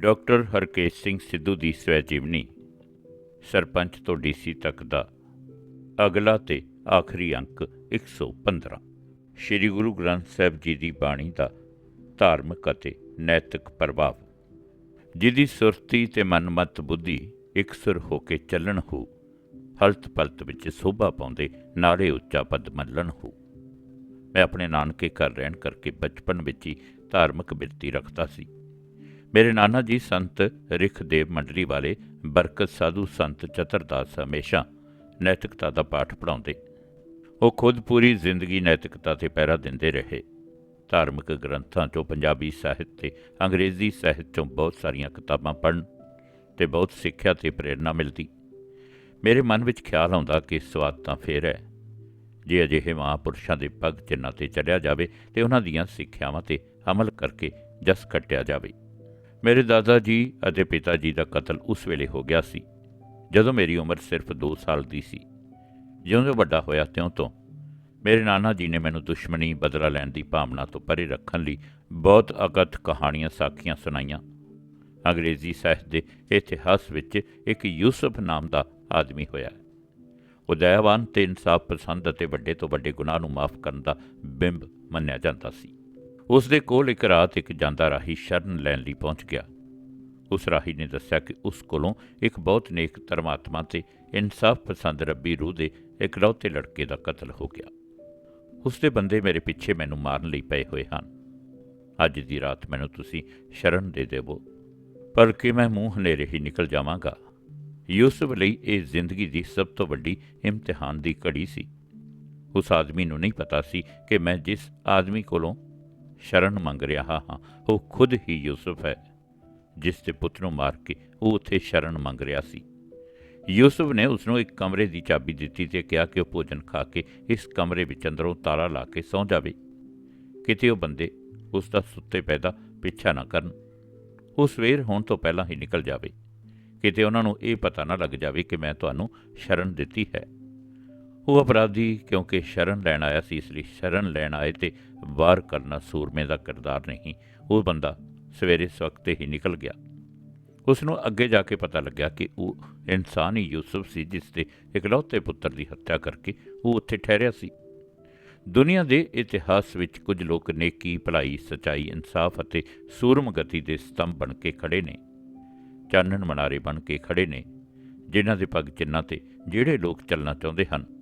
Doctor Harkesh Singh Sidhu ਦੀ ਸਵੈ ਜੀਵਨੀ ਸਰਪੰਚ ਤੋਂ ਡੀਸੀ ਤੱਕ ਦਾ ਅਗਲਾ ਤੇ ਆਖਰੀ ਅੰਕ 115 ਸ੍ਰੀ ਗੁਰੂ ਗ੍ਰੰਥ ਸਾਹਿਬ ਜੀ ਦੀ ਬਾਣੀ ਦਾ ਧਾਰਮਿਕ ਅਤੇ ਨੈਤਿਕ ਪ੍ਰਭਾਵ, ਜਿਹਦੀ ਸੁਰਤੀ ਤੇ ਮਨਮਤ ਬੁੱਧੀ ਇਕਸੁਰ ਹੋ ਕੇ ਚੱਲਣ ਹੋ ਹਲਤ ਪਲਤ ਵਿੱਚ ਸੋਭਾ ਪਾਉਂਦੇ ਨਾਲੇ ਉੱਚਾ ਪਦ ਮੱਲਣ ਹੋ। ਮੈਂ ਆਪਣੇ ਨਾਨਕੇ ਘਰ ਰਹਿਣ ਕਰਕੇ ਬਚਪਨ ਵਿੱਚ ਹੀ ਧਾਰਮਿਕ ਬਿਰਤੀ ਰੱਖਦਾ ਸੀ। ਮੇਰੇ ਨਾਨਾ ਜੀ ਸੰਤ ਰਿਖਦੇਵ ਮੰਡਲੀ ਵਾਲੇ ਬਰਕਤ ਸਾਧੂ ਸੰਤ ਚਤਰਦਾਸ ਹਮੇਸ਼ਾ ਨੈਤਿਕਤਾ ਦਾ ਪਾਠ ਪੜਾਉਂਦੇ ਉਹ ਖੁਦ ਪੂਰੀ ਜ਼ਿੰਦਗੀ ਨੈਤਿਕਤਾ ਤੇ ਪਹਿਰਾ ਦਿੰਦੇ ਰਹੇ। ਧਾਰਮਿਕ ਗ੍ਰੰਥਾਂ ਚੋਂ ਪੰਜਾਬੀ ਸਾਹਿਤ ਤੇ ਅੰਗਰੇਜ਼ੀ ਸਾਹਿਤ ਚੋਂ ਬਹੁਤ ਸਾਰੀਆਂ ਕਿਤਾਬਾਂ ਪੜ੍ਹਨ ਤੇ ਬਹੁਤ ਸਿੱਖਿਆ ਤੇ ਪ੍ਰੇਰਣਾ ਮਿਲਦੀ। ਮੇਰੇ ਮਨ ਵਿੱਚ ਖਿਆਲ ਆਉਂਦਾ ਕਿ ਸਵਾਦ ਤਾਂ ਫੇਰ ਹੈ। ਜੇ ਅਜਿਹੇ ਮਹਾਂਪੁਰਸ਼ਾਂ ਦੇ ਪਗ ਚਿੰਨਾਂ ਤੇ ਚੱਲਿਆ ਜਾਵੇ ਤੇ ਉਹਨਾਂ ਦੀਆਂ ਸਿੱਖਿਆਵਾਂ ਤੇ ਅਮਲ ਕਰਕੇ ਜਸ ਕੱਟਿਆ ਜਾਵੇ। ਮੇਰੇ ਦਾਦਾ ਜੀ ਅਤੇ ਪਿਤਾ ਜੀ ਦਾ ਕਤਲ ਉਸ ਵੇਲੇ ਹੋ ਗਿਆ ਸੀ, ਜਦੋਂ ਮੇਰੀ ਉਮਰ ਸਿਰਫ 2 ਸਾਲ ਦੀ ਸੀ। ਜਿਉਂ-ਜਿਉਂ ਵੱਡਾ ਹੋਇਆ ਤਿਉਂ ਤੋਂ, ਮੇਰੇ ਨਾਨਾ ਜੀ ਨੇ ਮੈਨੂੰ ਦੁਸ਼ਮਣੀ ਬਦਲਾ ਲੈਣ ਦੀ ਭਾਵਨਾ ਤੋਂ ਪਰੇ ਰੱਖਣ ਲਈ ਬਹੁਤ ਅਗਤ ਕਹਾਣੀਆਂ ਸਾਖੀਆਂ ਸੁਣਾਈਆਂ। ਅੰਗਰੇਜ਼ੀ ਸਾਹਿਤ ਦੇ ਇਤਿਹਾਸ ਵਿੱਚ ਇੱਕ ਯੂਸਫ ਨਾਮ ਦਾ ਆਦਮੀ ਹੋਇਆ। ਉਹ ਦਇਆਵਾਨ ਤੇ ਇਨਸਾਫ ਪਸੰਦ ਅਤੇ ਵੱਡੇ ਤੋਂ ਵੱਡੇ ਗੁਨਾਹ ਨੂੰ ਮਾਫ ਕਰਨ ਦਾ ਬਿੰਬ ਮੰਨਿਆ ਜਾਂਦਾ ਸੀ। ਉਸ ਦੇ ਕੋਲ ਇੱਕ ਰਾਤ ਇੱਕ ਜਾਂਦਾ ਰਾਹੀ ਸ਼ਰਨ ਲੈਣ ਲਈ ਪਹੁੰਚ ਗਿਆ। ਉਸ ਰਾਹੀ ਨੇ ਦੱਸਿਆ ਕਿ ਉਸ ਕੋਲੋਂ ਇੱਕ ਬਹੁਤ ਨੇਕ ਧਰਮਾਤਮਾ ਤੇ ਇਨਸਾਫ ਪਸੰਦ ਰੱਬੀ ਰੂਹ ਦੇ ਇਕਲੌਤੇ ਲੜਕੇ ਦਾ ਕਤਲ ਹੋ ਗਿਆ। ਉਸ ਦੇ ਬੰਦੇ ਮੇਰੇ ਪਿੱਛੇ ਮੈਨੂੰ ਮਾਰਨ ਲਈ ਪਏ ਹੋਏ ਹਨ। ਅੱਜ ਦੀ ਰਾਤ ਮੈਨੂੰ ਤੁਸੀਂ ਸ਼ਰਨ ਦੇ ਦੇਵੋ। ਪਰ ਕਿ ਮੈਂ ਮੂੰਹ ਹਨੇਰੇ ਹੀ ਨਿਕਲ ਜਾਵਾਂਗਾ? ਯੂਸਫ ਲਈ ਇਹ ਜ਼ਿੰਦਗੀ ਦੀ ਸਭ ਤੋਂ ਵੱਡੀ ਇਮਤਿਹਾਨ ਦੀ ਘੜੀ ਸੀ। ਉਸ ਆਦਮੀ ਨੂੰ ਨਹੀਂ ਪਤਾ ਸੀ ਕਿ ਮੈਂ ਜਿਸ ਆਦਮੀ ਕੋਲੋਂ ਸ਼ਰਨ ਮੰਗ ਰਿਹਾ ਹਾਂ। ਉਹ ਖੁਦ ਹੀ ਯੂਸਫ ਹੈ, ਜਿਸ ਦੇ ਪੁੱਤ ਨੂੰ ਮਾਰ ਕੇ ਉਹ ਉੱਥੇ ਸ਼ਰਨ ਮੰਗ ਰਿਹਾ ਸੀ। ਯੂਸਫ ਨੇ ਉਸ ਨੂੰ ਇੱਕ ਕਮਰੇ ਦੀ ਚਾਬੀ ਦਿੱਤੀ ਤੇ ਕਿਹਾ ਕਿ ਉਹ ਭੋਜਨ ਖਾ ਕੇ ਇਸ ਕਮਰੇ ਵਿੱਚ ਅੰਦਰੋਂ ਤਾਲਾ ਲਾ ਕੇ ਸੌਂ ਜਾਵੇ। ਕਿਤੇ ਉਹ ਬੰਦੇ ਉਸ ਦਾ ਸੁੱਤੇ ਪੈਦਾ ਪਿੱਛਾ ਨਾ ਕਰਨ। ਉਹ ਸਵੇਰ ਹੋਣ ਤੋਂ ਪਹਿਲਾਂ ਹੀ ਨਿਕਲ ਜਾਵੇ। ਕਿਤੇ ਉਹਨਾਂ ਨੂੰ ਇਹ ਪਤਾ ਨਾ ਲੱਗ ਜਾਵੇ ਕਿ ਮੈਂ ਤੁਹਾਨੂੰ ਸ਼ਰਨ ਦਿੱਤੀ ਹੈ। ਉਹ ਅਪਰਾਧੀ ਕਿਉਂਕਿ ਸ਼ਰਨ ਲੈਣ ਆਇਆ ਸੀ, ਇਸ ਲਈ ਸ਼ਰਨ ਲੈਣ ਆਏ ਤੇ ਵਾਰ ਕਰਨਾ ਸੂਰਮੇ ਦਾ ਕਿਰਦਾਰ ਨਹੀਂ। ਉਹ ਬੰਦਾ ਸਵੇਰੇ ਸਵਖਤੇ ਹੀ ਨਿਕਲ ਗਿਆ। ਉਸ ਨੂੰ ਅੱਗੇ ਜਾ ਕੇ ਪਤਾ ਲੱਗਿਆ ਕਿ ਉਹ ਇਨਸਾਨ ਹੀ ਯੂਸਫ ਸੀ, ਜਿਸ ਦੇ ਇਕਲੌਤੇ ਪੁੱਤਰ ਦੀ ਹੱਤਿਆ ਕਰਕੇ ਉਹ ਉੱਥੇ ਠਹਿਰਿਆ ਸੀ। ਦੁਨੀਆ ਦੇ ਇਤਿਹਾਸ ਵਿੱਚ ਕੁਝ ਲੋਕ ਨੇਕੀ, ਭਲਾਈ, ਸਚਾਈ, ਇਨਸਾਫ ਅਤੇ ਸੂਰਮਗਤੀ ਦੇ ਸਤੰਭ ਬਣ ਕੇ ਖੜੇ ਨੇ। ਚਾਨਣ ਮਨਾਰੇ ਬਣ ਕੇ ਖੜੇ ਨੇ, ਜਿਨ੍ਹਾਂ ਦੇ ਪੱਗ ਚਿੰਨਾਂ ਤੇ ਜਿਹੜੇ ਲੋਕ ਚੱਲਣਾ ਚਾਹੁੰਦੇ ਹਨ।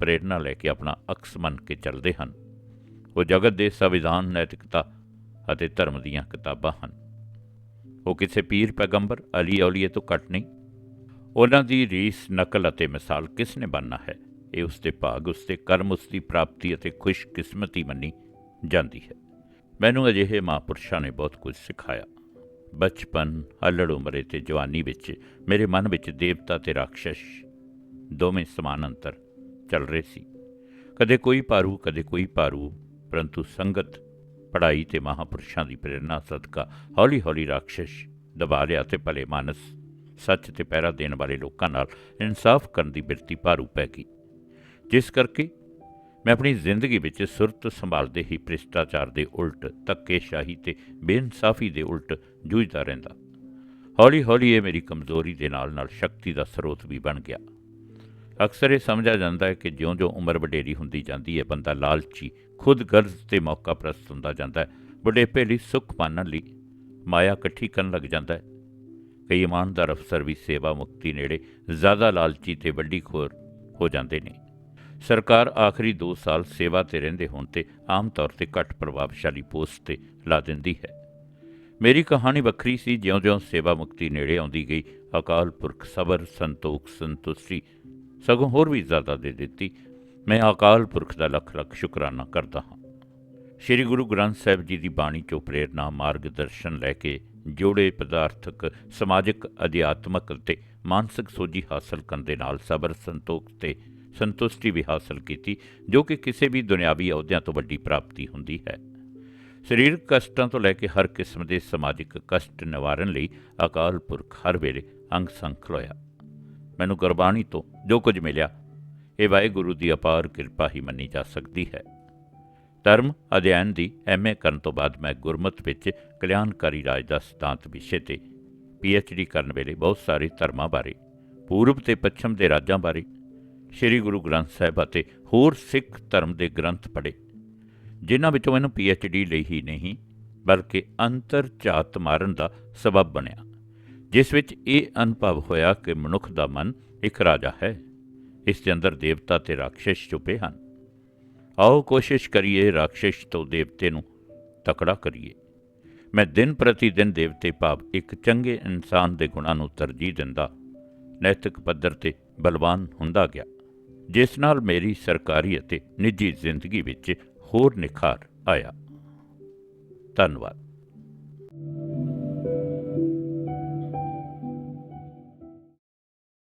ਪ੍ਰੇਰਣਾ ਲੈ ਕੇ ਆਪਣਾ ਅਕਸ ਮੰਨ ਕੇ ਚੱਲਦੇ ਹਨ। ਉਹ ਜਗਤ ਦੇ ਸੰਵਿਧਾਨ, ਨੈਤਿਕਤਾ ਅਤੇ ਧਰਮ ਦੀਆਂ ਕਿਤਾਬਾਂ ਹਨ। ਉਹ ਕਿਸੇ ਪੀਰ ਪੈਗੰਬਰ, ਅਲੀ ਔਲੀਏ ਤੋਂ ਘੱਟ ਨਹੀਂ। ਉਹਨਾਂ ਦੀ ਰੀਸ, ਨਕਲ ਅਤੇ ਮਿਸਾਲ ਕਿਸ ਨੇ ਬਣਨਾ ਹੈ? ਇਹ ਉਸ ਦੇ ਭਾਗ, ਉਸ ਦੇ ਕਰਮ, ਉਸ ਦੀ ਪ੍ਰਾਪਤੀ ਅਤੇ ਖੁਸ਼ਕਿਸਮਤੀ ਮੰਨੀ ਜਾਂਦੀ ਹੈ। ਮੈਨੂੰ ਅਜਿਹੇ ਮਹਾਂਪੁਰਸ਼ਾਂ ਨੇ ਬਹੁਤ ਕੁਝ ਸਿਖਾਇਆ। ਬਚਪਨ, ਅਲੜ ਉਮਰੇ ਤੇ ਜਵਾਨੀ ਵਿੱਚ ਮੇਰੇ ਮਨ ਵਿੱਚ ਦੇਵਤਾ ਤੇ ਰਾਖਸ਼ ਦੋਵੇਂ ਸਮਾਨ ਅੰਤਰ ਚੱਲ ਰਹੇ ਸੀ। ਕਦੇ ਕੋਈ ਭਾਰੂ ਕਦੇ ਕੋਈ ਭਾਰੂ ਪਰੰਤੂ ਸੰਗਤ ਪੜਾਈ ਤੇ ਮਹਾਪੁਰਸ਼ਾਂ ਦੀ ਪ੍ਰੇਰਣਾ, ਸਦਕਾ ਹੌਲੀ-ਹੌਲੀ ਰਾਖਸ਼ ਦਬਾ ਲਿਆ ਤੇ ਭਲੇ ਮਾਨਸ ਸੱਚ ਤੇ ਪਹਿਰਾ ਦੇਣ ਵਾਲੇ ਲੋਕਾਂ ਨਾਲ ਇਨਸਾਫ ਕਰਨ ਦੀ ਬਿਰਤੀ ਭਾਰੂ ਪੈ ਗਈ। ਜਿਸ ਕਰਕੇ ਮੈਂ ਆਪਣੀ ਜ਼ਿੰਦਗੀ ਵਿੱਚ ਸੁਰਤ ਸੰਭਾਲਦੇ ਹੀ ਭ੍ਰਿਸ਼ਟਾਚਾਰ ਦੇ ਉਲਟ, ਧੱਕੇਸ਼ਾਹੀ ਤੇ ਬੇਇਨਸਾਫੀ ਦੇ ਉਲਟ ਜੂਝਦਾ ਰਹਿੰਦਾ। ਹੌਲੀ-ਹੌਲੀ ਇਹ ਮੇਰੀ ਕਮਜ਼ੋਰੀ ਦੇ ਨਾਲ-ਨਾਲ ਸ਼ਕਤੀ ਦਾ ਸਰੋਤ ਵੀ ਬਣ ਗਿਆ। ਅਕਸਰ ਇਹ ਸਮਝਿਆ ਜਾਂਦਾ ਹੈ ਕਿ ਜਿਉਂ-ਜਿਉਂ ਉਮਰ ਵਡੇਰੀ ਹੁੰਦੀ ਜਾਂਦੀ ਹੈ, ਬੰਦਾ ਲਾਲਚੀ ਖੁਦ ਗਰਜ਼ ਤੇ ਮੌਕਾ ਪ੍ਰਸਤ ਹੁੰਦਾ ਜਾਂਦਾ ਹੈ। ਬੁਢੇਪੇ ਲਈ ਸੁੱਖ ਪਾਣਨ ਲਈ ਮਾਇਆ ਇਕੱਠੀ ਕਰਨ ਲੱਗ ਜਾਂਦਾ ਹੈ। ਕਈ ਇਮਾਨਦਾਰ ਅਫਸਰ ਵੀ ਸੇਵਾ ਮੁਕਤੀ ਨੇੜੇ ਜ਼ਿਆਦਾ ਲਾਲਚੀ ਤੇ ਵੱਡੀ ਖੋਰ ਹੋ ਜਾਂਦੇ ਨੇ। ਸਰਕਾਰ ਆਖਰੀ 2 ਸਾਲ ਸੇਵਾ ਤੇ ਰਹਿੰਦੇ ਹੋਣ ਤੇ ਆਮ ਤੌਰ ਤੇ ਘੱਟ ਪ੍ਰਭਾਵਸ਼ਾਲੀ ਪੋਸਟ ਤੇ ਲਾ ਦਿੰਦੀ ਹੈ। ਮੇਰੀ ਕਹਾਣੀ ਵੱਖਰੀ ਸੀ, ਜਿਉਂ-ਜਿਉਂ ਸੇਵਾ ਮੁਕਤੀ ਨੇੜੇ ਆਉਂਦੀ ਗਈ, ਅਕਾਲ ਪੁਰਖ, ਸਬਰ, ਸੰਤੋਖ, ਸੰਤੁਸ਼ਟੀ ਸਗੋਂ ਹੋਰ ਵੀ ਜ਼ਿਆਦਾ ਦੇ ਦਿੱਤੀ। ਮੈਂ ਅਕਾਲ ਪੁਰਖ ਦਾ ਲੱਖ ਲੱਖ ਸ਼ੁਕਰਾਨਾ ਕਰਦਾ ਹਾਂ। ਸ੍ਰੀ ਗੁਰੂ ਗ੍ਰੰਥ ਸਾਹਿਬ ਜੀ ਦੀ ਬਾਣੀ ਚੋਂ ਪ੍ਰੇਰਣਾ, ਮਾਰਗਦਰਸ਼ਨ ਲੈ ਕੇ ਜੋੜੇ ਪਦਾਰਥਕ, ਸਮਾਜਿਕ, ਅਧਿਆਤਮਕ ਅਤੇ ਮਾਨਸਿਕ ਸੋਝੀ ਹਾਸਲ ਕਰਨ ਦੇ ਨਾਲ ਸਬਰ, ਸੰਤੋਖ ਤੇ ਸੰਤੁਸ਼ਟੀ ਵੀ ਹਾਸਲ ਕੀਤੀ, ਜੋ ਕਿ ਕਿਸੇ ਵੀ ਦੁਨਿਆਵੀ ਅਹੁਦਿਆਂ ਤੋਂ ਵੱਡੀ ਪ੍ਰਾਪਤੀ ਹੁੰਦੀ ਹੈ। ਸਰੀਰਕ ਕਸ਼ਟਾਂ ਤੋਂ ਲੈ ਕੇ ਹਰ ਕਿਸਮ ਦੇ ਸਮਾਜਿਕ ਕਸ਼ਟ ਨਿਵਾਰਨ ਲਈ ਅਕਾਲ ਪੁਰਖ ਹਰ ਵੇਲੇ ਅੰਗ ਸੰਗ ਖਲੋਇਆ। ਮੈਨੂੰ ਗੁਰਬਾਣੀ ਤੋਂ ਜੋ ਕੁਝ ਮਿਲਿਆ, ਇਹ ਵਾਹਿਗੁਰੂ ਦੀ ਅਪਾਰ ਕਿਰਪਾ ਹੀ ਮੰਨੀ ਜਾ ਸਕਦੀ ਹੈ। ਧਰਮ ਅਧਿਐਨ ਦੀ ਐਮਏ ਕਰਨ ਤੋਂ ਬਾਅਦ ਮੈਂ ਗੁਰਮਤ ਵਿੱਚ ਕਲਿਆਣਕਾਰੀ ਰਾਜ ਦਾ ਸਿਧਾਂਤ ਵਿਸ਼ੇ ਤੇ ਡੀ ਕਰਨ ਵੇਲੇ ਬਹੁਤ ਸਾਰੇ ਧਰਮਾਂ ਬਾਰੇ, ਪੂਰਬ ਤੇ ਪੱਛਮ ਦੇ ਰਾਜਾਂ ਬਾਰੇ, ਸ੍ਰੀ ਗੁਰੂ ਗ੍ਰੰਥ ਸਾਹਿਬ ਅਤੇ ਹੋਰ ਸਿੱਖ ਧਰਮ ਦੇ ਗ੍ਰੰਥ ਪੜ੍ਹੇ, ਜਿਨ੍ਹਾਂ ਵਿੱਚੋਂ ਮੈਨੂੰ ਡੀ ਲਈ ਹੀ ਨਹੀਂ, ਬਲਕਿ ਅੰਤਰ ਝਾਤ ਮਾਰਨ ਦਾ ਸਬਬ ਬਣਿਆ। ਜਿਸ ਵਿੱਚ ਇਹ ਅਨੁਭਵ ਹੋਇਆ ਕਿ ਮਨੁੱਖ ਦਾ ਮਨ ਇੱਕ ਰਾਜਾ ਹੈ, ਇਸ ਦੇ ਅੰਦਰ ਦੇਵਤਾ ਤੇ ਰਾਖਸ਼ ਛੁਪੇ ਹਨ। ਆਓ ਕੋਸ਼ਿਸ਼ ਕਰੀਏ ਰਾਖਸ਼ ਤੋਂ ਦੇਵਤੇ ਨੂੰ ਤਕੜਾ ਕਰੀਏ। ਮੈਂ ਦਿਨ ਪ੍ਰਤੀ ਦਿਨ ਦੇਵਤੇ ਭਾਵ ਇੱਕ ਚੰਗੇ ਇਨਸਾਨ ਦੇ ਗੁਣਾਂ ਨੂੰ ਤਰਜੀਹ ਦਿੰਦਾ, ਨੈਤਿਕ ਪੱਧਰ ਤੇ ਬਲਵਾਨ ਹੁੰਦਾ ਗਿਆ, ਜਿਸ ਨਾਲ ਮੇਰੀ ਸਰਕਾਰੀ ਅਤੇ ਨਿੱਜੀ ਜ਼ਿੰਦਗੀ ਵਿੱਚ ਹੋਰ ਨਿਖਾਰ ਆਇਆ। ਧੰਨਵਾਦ।